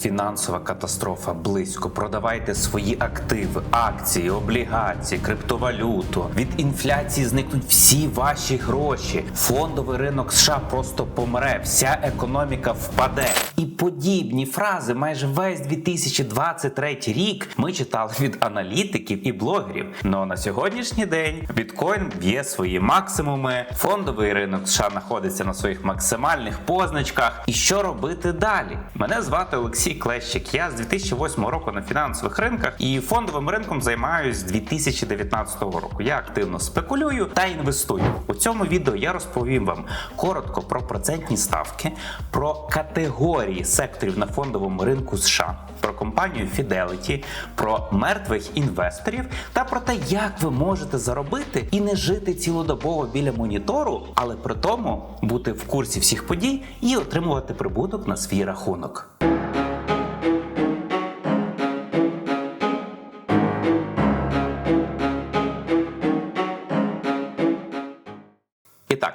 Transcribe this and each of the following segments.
Фінансова катастрофа близько. Продавайте свої активи, акції, облігації, криптовалюту. Від інфляції зникнуть всі ваші гроші. Фондовий ринок США просто помре. Вся економіка впаде. І подібні фрази майже весь 2023 рік ми читали від аналітиків і блогерів. Но на сьогоднішній день біткоін б'є свої максимуми. Фондовий ринок США знаходиться на своїх максимальних позначках. І що робити далі? Мене звати Олексій Клещик. Я з 2008 року на фінансових ринках і фондовим ринком займаюся з 2019 року. Я активно спекулюю та інвестую. У цьому відео я розповім вам коротко про процентні ставки, про категорії секторів на фондовому ринку США, про компанію Fidelity, про мертвих інвесторів та про те, як ви можете заробити і не жити цілодобово біля монітору, але при тому бути в курсі всіх подій і отримувати прибуток на свій рахунок.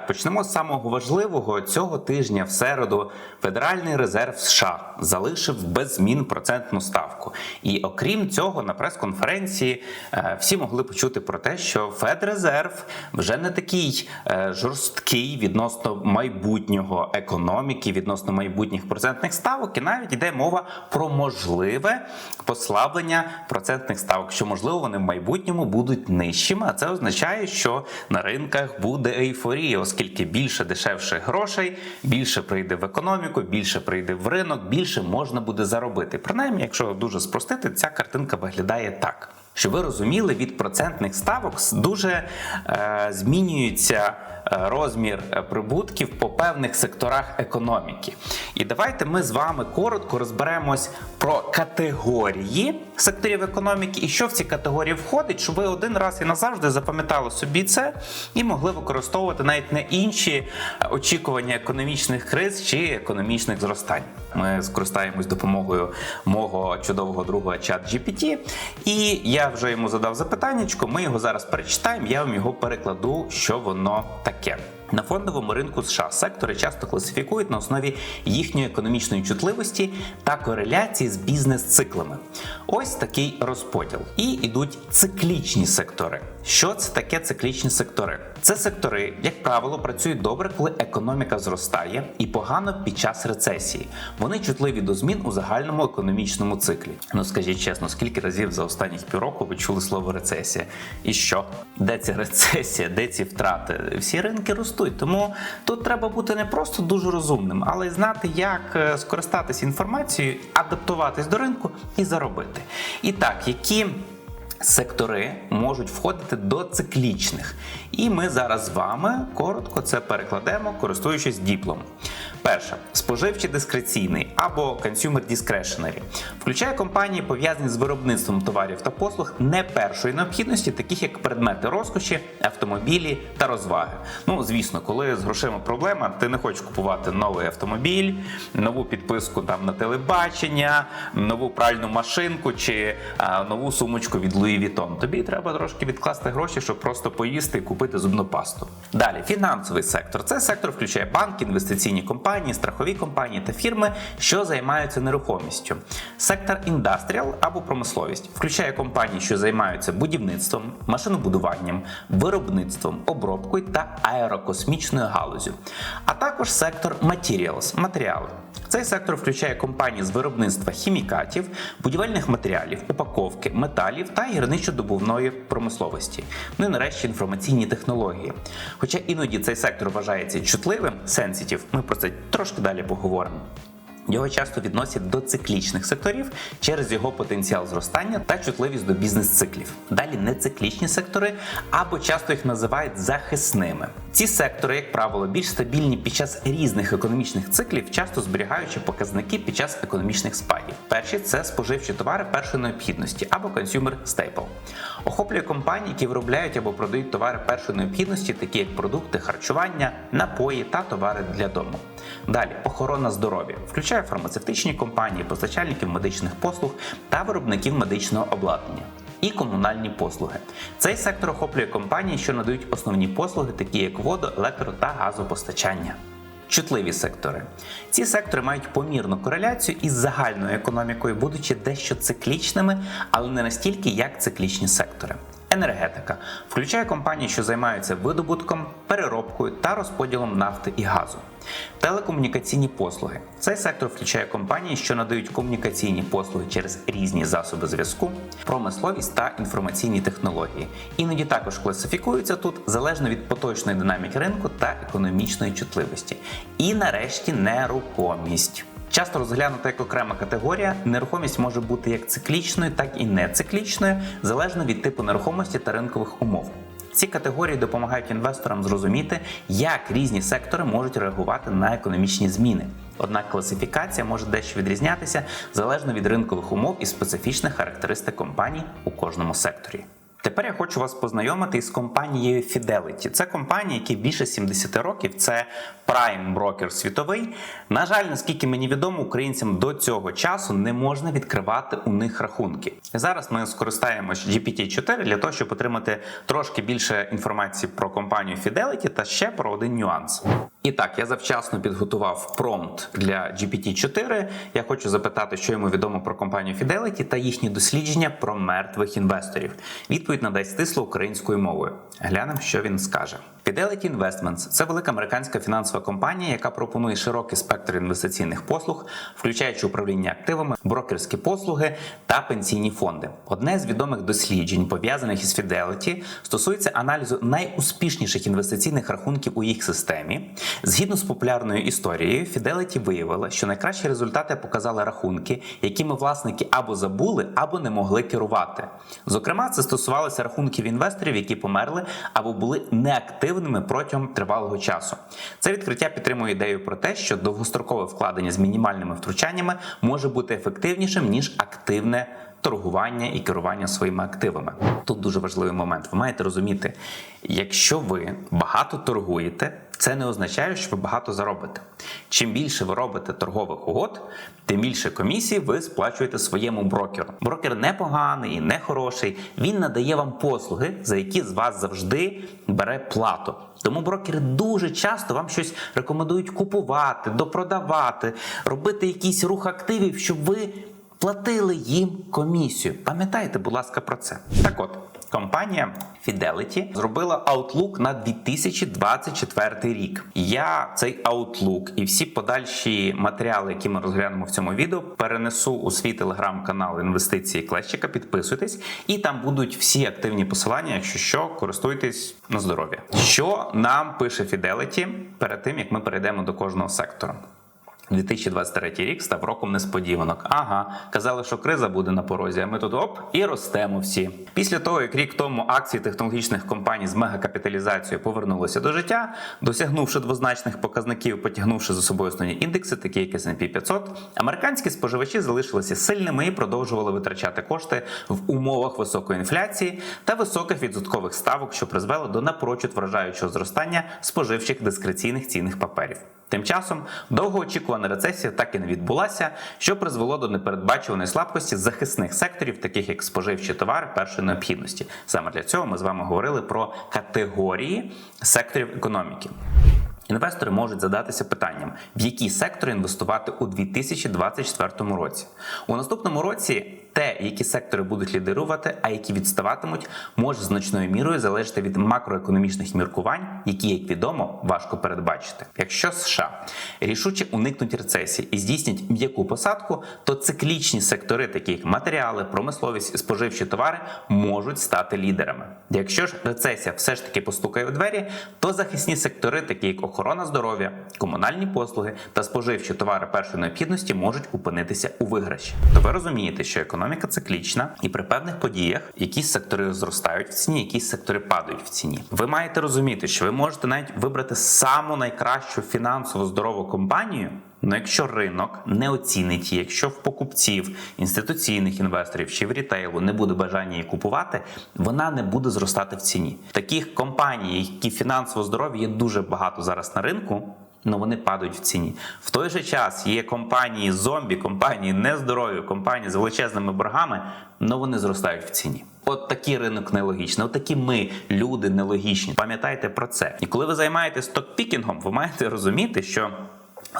Почнемо з самого важливого цього тижня в середу Федеральний резерв США залишив без змін процентну ставку. І окрім цього, на прес-конференції е, всі могли почути про те, що Федрезерв вже не такий е, жорсткий відносно майбутнього економіки, відносно майбутніх процентних ставок, і навіть йде мова про можливе послаблення процентних ставок, що можливо вони в майбутньому будуть нижчими. А це означає, що на ринках буде ейфорія, оскільки більше дешевше грошей, більше прийде в економіку, більше прийде в ринок, більше можна буде заробити. Принаймні, якщо дуже спростити, ця картинка виглядає так. Щоб ви розуміли, від процентних ставок дуже е, змінюється розмір е, прибутків по певних секторах економіки. І давайте ми з вами коротко розберемось про категорії секторів економіки і що в ці категорії входить, щоб ви один раз і назавжди запам'ятали собі це і могли використовувати навіть не інші е, очікування економічних криз чи економічних зростань. Ми скористаємось допомогою мого чудового друга чат GPT, і я вже йому задав запитаннячко. Ми його зараз перечитаємо. Я вам його перекладу, що воно таке. Tech На фондовому ринку США сектори часто класифікують на основі їхньої економічної чутливості та кореляції з бізнес-циклами. Ось такий розподіл. І йдуть циклічні сектори. Що це таке циклічні сектори? Це сектори, як правило, працюють добре, коли економіка зростає, і погано під час рецесії. Вони чутливі до змін у загальному економічному циклі. Ну скажіть чесно, скільки разів за останніх півроку ви чули слово рецесія? І що? Де ця рецесія? Де ці втрати? Всі ринки ростуть. Тому тут треба бути не просто дуже розумним, але й знати, як е, скористатися інформацією, адаптуватись до ринку і заробити. І так, які сектори можуть входити до циклічних. І ми зараз з вами коротко це перекладемо, користуючись діплом. Перше споживчий дискреційний або consumer discretionary. включає компанії, пов'язані з виробництвом товарів та послуг не першої необхідності, таких як предмети розкоші, автомобілі та розваги. Ну, звісно, коли з грошима проблема, ти не хочеш купувати новий автомобіль, нову підписку там на телебачення, нову пральну машинку чи а, нову сумочку від Louis Vuitton. Тобі треба трошки відкласти гроші, щоб просто поїсти і купити зубну пасту. Далі фінансовий сектор. Це сектор включає банки, інвестиційні компанії, страхові компанії та фірми, що займаються нерухомістю. Сектор індастріал або промисловість включає компанії, що займаються будівництвом, машинобудуванням, виробництвом, обробкою та аерокосмічною галузю. А також сектор Materials – матеріали. Цей сектор включає компанії з виробництва хімікатів, будівельних матеріалів, упаковки, металів та гірничо-добувної промисловості. Ну і нарешті інформаційні технології. Хоча іноді цей сектор вважається чутливим, sensitive, ми про це трошки далі поговоримо. Його часто відносять до циклічних секторів через його потенціал зростання та чутливість до бізнес-циклів. Далі нециклічні сектори або часто їх називають захисними. Ці сектори, як правило, більш стабільні під час різних економічних циклів, часто зберігаючи показники під час економічних спадів. Перші це споживчі товари першої необхідності або consumer staple. Охоплює компанії, які виробляють або продають товари першої необхідності, такі як продукти харчування, напої та товари для дому. Далі охорона здоров'я включає фармацевтичні компанії, постачальників медичних послуг та виробників медичного обладнання. І комунальні послуги. Цей сектор охоплює компанії, що надають основні послуги, такі як водо, електро та газопостачання. Чутливі сектори. Ці сектори мають помірну кореляцію із загальною економікою, будучи дещо циклічними, але не настільки, як циклічні сектори. Енергетика включає компанії, що займаються видобутком, переробкою та розподілом нафти і газу. Телекомунікаційні послуги. Цей сектор включає компанії, що надають комунікаційні послуги через різні засоби зв'язку, промисловість та інформаційні технології. Іноді також класифікуються тут залежно від поточної динаміки ринку та економічної чутливості. І нарешті нерухомість. Часто розглянута як окрема категорія, нерухомість може бути як циклічною, так і нециклічною, залежно від типу нерухомості та ринкових умов. Ці категорії допомагають інвесторам зрозуміти, як різні сектори можуть реагувати на економічні зміни. Однак класифікація може дещо відрізнятися залежно від ринкових умов і специфічних характеристик компаній у кожному секторі. Тепер я хочу вас познайомити із компанією Fidelity. Це компанія, яка більше 70 років, це Prime брокер світовий. На жаль, наскільки мені відомо, українцям до цього часу не можна відкривати у них рахунки. Зараз ми скористаємось GPT-4 для того, щоб отримати трошки більше інформації про компанію Fidelity та ще про один нюанс. І так, я завчасно підготував промпт для GPT-4. Я хочу запитати, що йому відомо про компанію Fidelity та їхні дослідження про мертвих інвесторів. Відповідь надасть стисло українською мовою. Глянемо, що він скаже. Fidelity Investments – це велика американська фінансова компанія, яка пропонує широкий спектр інвестиційних послуг, включаючи управління активами, брокерські послуги та пенсійні фонди. Одне з відомих досліджень, пов'язаних із Fidelity, стосується аналізу найуспішніших інвестиційних рахунків у їх системі. Згідно з популярною історією, Fidelity виявила, що найкращі результати показали рахунки, якими власники або забули, або не могли керувати. Зокрема, це стосувалося рахунків інвесторів, які померли або були неактивними протягом тривалого часу. Це відкриття підтримує ідею про те, що довгострокове вкладення з мінімальними втручаннями може бути ефективнішим ніж активне. Торгування і керування своїми активами тут дуже важливий момент. Ви маєте розуміти, якщо ви багато торгуєте, це не означає, що ви багато заробите. Чим більше ви робите торгових угод, тим більше комісій ви сплачуєте своєму брокеру. Брокер не поганий, не хороший. Він надає вам послуги, за які з вас завжди бере плату. Тому брокери дуже часто вам щось рекомендують купувати, допродавати, робити якийсь рух активів, щоб ви платили їм комісію. Пам'ятайте, будь ласка, про це. Так от. Компанія Fidelity зробила Outlook на 2024 рік. Я цей Outlook і всі подальші матеріали, які ми розглянемо в цьому відео, перенесу у свій телеграм-канал інвестиції Клещика. Підписуйтесь, і там будуть всі активні посилання. Якщо що, користуйтесь на здоров'я. Що нам пише Fidelity перед тим, як ми перейдемо до кожного сектора. 2023 рік став роком несподіванок. Ага, казали, що криза буде на порозі. А ми тут оп і ростемо всі. Після того, як рік тому акції технологічних компаній з мегакапіталізацією повернулися до життя, досягнувши двозначних показників, потягнувши за собою основні індекси, такі як S&P 500, американські споживачі залишилися сильними і продовжували витрачати кошти в умовах високої інфляції та високих відсоткових ставок, що призвело до напрочуд вражаючого зростання споживчих дискреційних цінних паперів. Тим часом довгоочікувана рецесія так і не відбулася, що призвело до непередбачуваної слабкості захисних секторів, таких як споживчі товари першої необхідності. Саме для цього ми з вами говорили про категорії секторів економіки. Інвестори можуть задатися питанням, в які сектори інвестувати у 2024 році. У наступному році те, які сектори будуть лідирувати, а які відставатимуть, може значною мірою залежати від макроекономічних міркувань, які, як відомо, важко передбачити. Якщо США рішуче уникнуть рецесії і здійснять м'яку посадку, то циклічні сектори, такі як матеріали, промисловість, і споживчі товари, можуть стати лідерами. Якщо ж рецесія все ж таки постукає у двері, то захисні сектори, такі як охорона здоров'я, комунальні послуги та споживчі товари першої необхідності, можуть опинитися у виграші. То ви розумієте, що економіка циклічна, і при певних подіях якісь сектори зростають в ціні, якісь сектори падають в ціні. Ви маєте розуміти, що ви можете навіть вибрати саму найкращу фінансово здорову компанію. Ну, якщо ринок не оцінить якщо в покупців, інституційних інвесторів чи в рітейлу не буде бажання її купувати, вона не буде зростати в ціні. Таких компаній, які фінансово здорові, є дуже багато зараз на ринку. але вони падають в ціні. В той же час є компанії зомбі, компанії нездорові, компанії з величезними боргами, але вони зростають в ціні. От такий ринок нелогічний, от такі ми, люди, нелогічні. Пам'ятайте про це. І коли ви займаєтесь стокпікінгом, ви маєте розуміти, що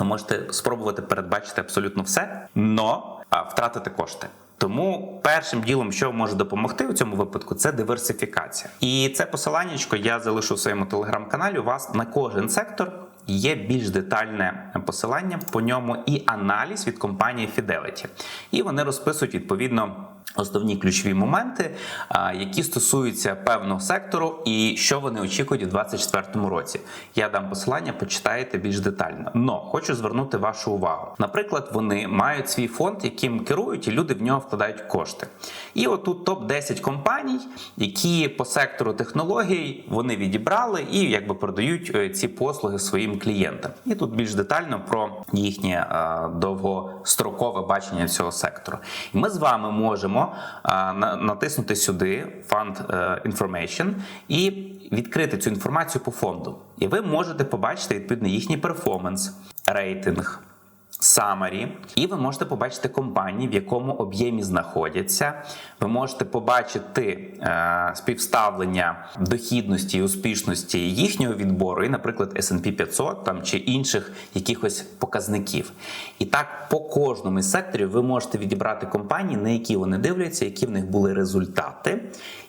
ви можете спробувати передбачити абсолютно все, но втратити кошти. Тому першим ділом, що може допомогти у цьому випадку, це диверсифікація. І це посиланнячко я залишу в своєму телеграм-каналі. У вас на кожен сектор є більш детальне посилання по ньому і аналіз від компанії Fidelity. І вони розписують відповідно. Основні ключові моменти, які стосуються певного сектору, і що вони очікують у 2024 році. Я дам посилання, почитаєте більш детально. Но хочу звернути вашу увагу. Наприклад, вони мають свій фонд, яким керують, і люди в нього вкладають кошти. І отут топ 10 компаній, які по сектору технологій вони відібрали і якби продають е, ці послуги своїм клієнтам. І тут більш детально про їхнє е, довгострокове бачення цього сектору. І ми з вами можемо на- натиснути сюди Fund е, Information і відкрити цю інформацію по фонду. І ви можете побачити відповідно їхній перформанс, рейтинг. Summary, і ви можете побачити компанії, в якому об'ємі знаходяться. Ви можете побачити е, співставлення дохідності і успішності їхнього відбору, і, наприклад, S&P 500 там чи інших якихось показників. І так по кожному із секторів ви можете відібрати компанії, на які вони дивляться, які в них були результати,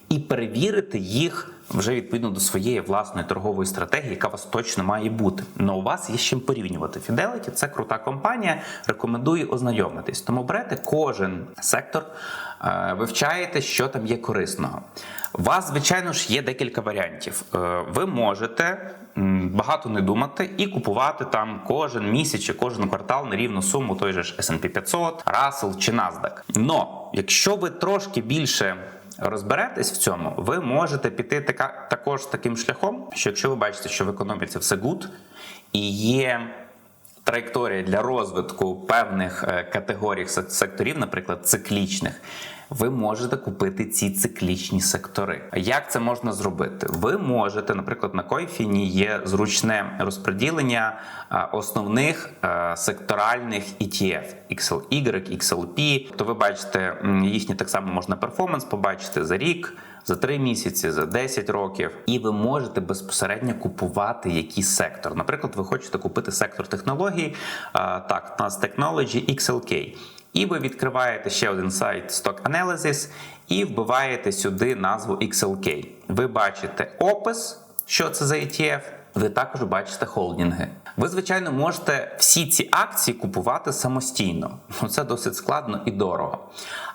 і перевірити їх вже відповідно до своєї власної торгової стратегії, яка у вас точно має бути. Но у вас є з чим порівнювати. Fidelity – це крута компанія. Рекомендую ознайомитись. Тому берете кожен сектор, е, вивчаєте, що там є корисного. У вас, звичайно ж, є декілька варіантів. Е, Ви можете багато не думати і купувати там кожен місяць чи кожен квартал на рівну суму той же ж S&P 500, Russell чи NASDAQ. Но якщо ви трошки більше розберетесь в цьому, ви можете піти така, також таким шляхом, що якщо ви бачите, що в економіці все гуд і є траєкторія для розвитку певних е, категорій секторів, наприклад, циклічних. Ви можете купити ці циклічні сектори. Як це можна зробити? Ви можете, наприклад, на Койфіні є зручне розподілення е, основних е, секторальних ETF XLY, XLP. То ви бачите, їхні так само можна перформанс побачити за рік. За 3 місяці, за 10 років, і ви можете безпосередньо купувати якийсь сектор. Наприклад, ви хочете купити сектор технологій, так, нас Technology XLK. І ви відкриваєте ще один сайт Stock Analysis і вбиваєте сюди назву XLK. Ви бачите опис, що це за ETF. Ви також бачите холдинги. Ви, звичайно, можете всі ці акції купувати самостійно. Ну, Це досить складно і дорого.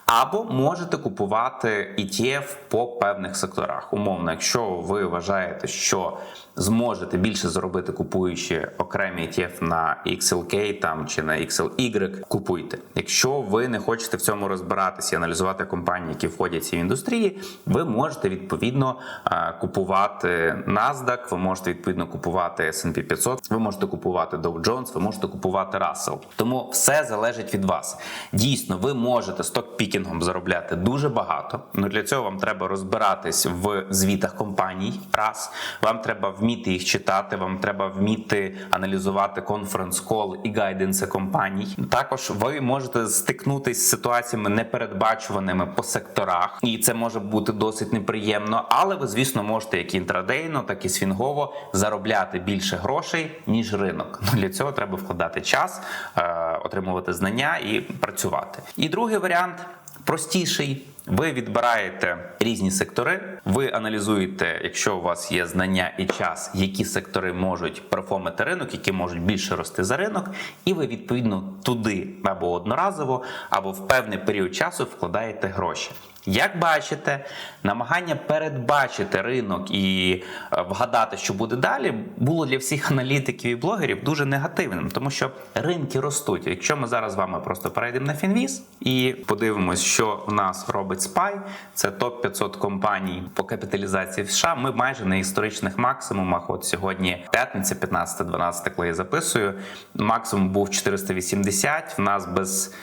Або можете купувати ETF по певних секторах. Умовно, якщо ви вважаєте, що зможете більше заробити, купуючи окремі ETF на XLK там чи на XLY, купуйте. Якщо ви не хочете в цьому розбиратися і аналізувати компанії, які входять в ці індустрії, ви можете відповідно е, купувати NASDAQ, ви можете відповідно купувати S&P 500, ви можете купувати Dow Jones, ви можете купувати Russell. Тому все залежить від вас. Дійсно, ви можете стокпікінгом заробляти дуже багато. але для цього вам треба розбиратись в звітах компаній. Раз вам треба вміти їх читати, вам треба вміти аналізувати конференц-кол і гайденси компаній. Також ви можете стикнутися з ситуаціями непередбачуваними по секторах, і це може бути досить неприємно. Але ви, звісно, можете як інтрадейно, так і свінгово заробляти більше грошей ніж ринок. Ну для цього треба вкладати час, е, отримувати знання і працювати. І другий варіант простіший. Ви відбираєте різні сектори, ви аналізуєте, якщо у вас є знання і час, які сектори можуть перформити ринок, які можуть більше рости за ринок, і ви відповідно туди або одноразово, або в певний період часу вкладаєте гроші. Як бачите, намагання передбачити ринок і е, вгадати, що буде далі, було для всіх аналітиків і блогерів дуже негативним, тому що ринки ростуть. Якщо ми зараз з вами просто перейдемо на Фінвіз і подивимось, що у нас робить SPY, це топ 500 компаній по капіталізації в США. Ми майже на історичних максимумах. От сьогодні п'ятниця, 15-12, коли я записую. Максимум був 480. В нас без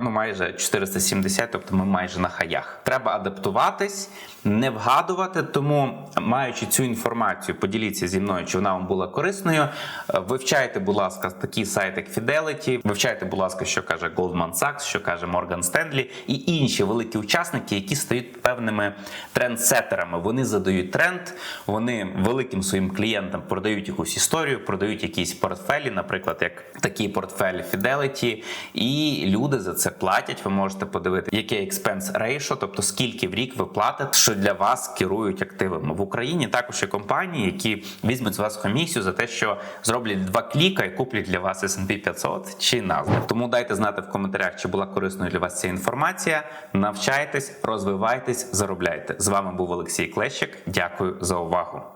ну майже 470, тобто ми майже на хаях. Треба адаптуватись, не вгадувати. Тому, маючи цю інформацію, поділіться зі мною, чи вона вам була корисною. Е, Вивчайте, будь ласка, такий сайт, як Fidelity, Вивчайте, будь ласка, що каже Goldman Sachs, що каже Morgan Stanley і інші великі учасники, які стають певними трендсетерами. Вони задають тренд, вони великим своїм клієнтам продають якусь історію, продають якісь портфелі, наприклад, як такий портфель Fidelity, і люди за це платять. Ви можете подивити, яке expense ratio, тобто скільки в рік ви платите, що для вас керують активами в Україні. Також є компанії, які візьмуть з вас комісію за те, що зроблять два кліка і куплять для вас S&P 500 чи NASDAQ. Тому дайте знати в коментарях, чи була корисною для вас ця інформація. Навчайтесь, розвивайтесь, заробляйте. З вами був Олексій Клещик. Дякую за увагу.